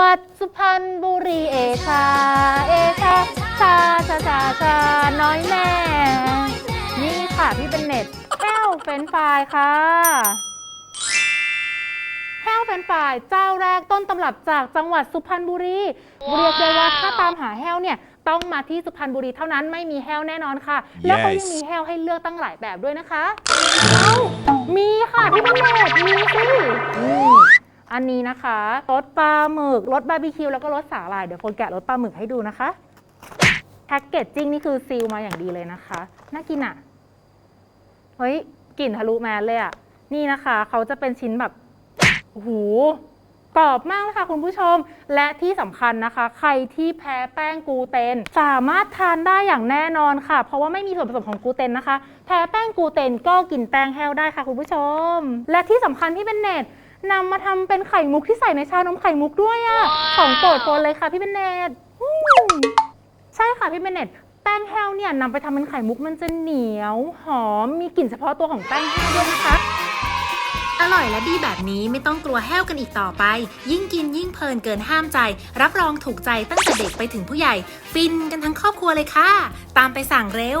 วัดสุพรรณบุรีเอชา เอชาชาชาชาชาน้อยแม่ นี่ค่ะพี่เป็นเน็ตแห้วเฟรนช์ฟรายค่ะแห้วเฟรนช์ฟรายเจ้าแรกต้นตำรับจากจังหวัดสุพรรณบุรี เรียกได้ว่าถ้าตามหาแห้วเนี่ยต้องมาที่สุพรรณบุรีเท่านั้นไม่มีแห้วแน่นอนค่ะ แล้วเขายัง Yes มีแห้วให้เลือกตั้งหลายแบบด้วยนะคะเอ้ามีค่ะพี่เป็นเน็ตมีสิันนี้นะคะรสปลาหมึกรสบาร์บีคิวแล้วก็รสสาหร่ายเดี๋ยวคนแกะรสปลาหมึกให้ดูนะคะแพ็กเกจจิ้งนี่คือซีลมาอย่างดีเลยนะคะน่ากินอะเฮ้ยกลิ่นทะลุแมสเลยอะนี่นะคะเขาจะเป็นชิ้นแบบโอ้โหกรอบมากเลยค่ะคุณผู้ชม และที่สำคัญนะคะ ใครที่แพ้แป้งกูเตน สามารถทานได้อย่างแน่นอนค่ะ เพราะว่าไม่มีส่วนผสมของกูเตนนะคะ แพ้แป้งกูเตนก็กินแป้งแห้วได้ค่ะคุณผู้ชม และที่สำคัญที่เป็นเน็ต นำมาทำเป็นไข่มุกที่ใส่ในชานมไข่มุกด้วยอะ่ะ ของโปรดโฟนเลยค่ะพี่เป็นเน็ตอืมใช่ค่ะพี่เป็นเน็ตแป้งแห้วเนี่ยนำไปทำเป็นไข่มุกมันจะเหนียว หอมมีกลิ่นเฉพาะตัวของแป้งแห้วด้วยนะคะอร่อยและดีแบบนี้ไม่ต้องกลัวแห้วกันอีกต่อไป ยิ่งกินยิ่งเพลินเกินห้ามใจ รับรองถูกใจตั้งแต่เด็กไปถึงผู้ใหญ่ ฟินกันทั้งครอบครัวเลยค่ะ ตามไปสั่งเร็ว